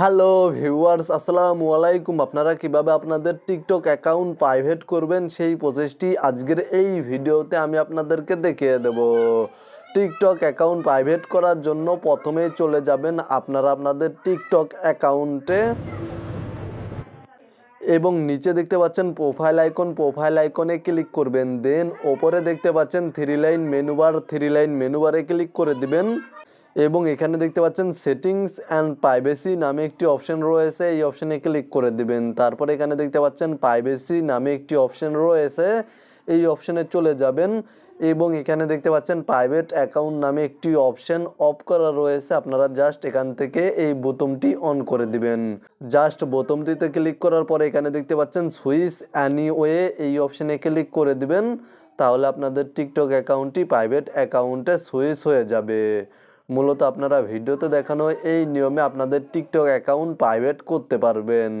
Hello viewers আসসালামু আলাইকুম। আপনারা কীভাবে আপনাদের টিকটক অ্যাকাউন্ট প্রাইভেট করবেন সেই প্রসেসটি আজকের এই ভিডিওতে আমি আপনাদেরকে দেখিয়ে দেব। টিকটক অ্যাকাউন্ট প্রাইভেট করার জন্য প্রথমে চলে যাবেন আপনারা আপনাদের টিকটক অ্যাকাউন্টে এবং নিচে দেখতে পাচ্ছেন প্রোফাইল আইকন প্রোফাইল আইকনে ক্লিক করবেন। দেন ওপরে দেখতে পাচ্ছেন three line menu bar three line মেনুবারে click করে দিবেন। এবং এখানে দেখতে পাচ্ছেন সেটিংস অ্যান্ড প্রাইভেসি নামে একটি অপশন রয়েছে। এই অপশনে ক্লিক করে দিবেন। তারপরে এখানে দেখতে পাচ্ছেন প্রাইভেসি নামে একটি অপশন রয়েছে। এই অপশনে চলে যাবেন এবং এখানে দেখতে পাচ্ছেন প্রাইভেট অ্যাকাউন্ট নামে একটি অপশন অফ করা রয়েছে। আপনারা জাস্ট এখান থেকে এই বোতমটি অন করে দিবেন। জাস্ট বোতামটিতে ক্লিক করার পরে এখানে দেখতে পাচ্ছেন সুইচ অ্যানিওয়ে এই অপশনে ক্লিক করে দিবেন। তাহলে আপনাদের টিকটক অ্যাকাউন্টটি প্রাইভেট অ্যাকাউন্টে সুইচ হয়ে যাবে। মূলত আপনারা ভিডিওতে দেখানো এই নিয়মে আপনাদের টিকটক অ্যাকাউন্ট প্রাইভেট করতে পারবেন।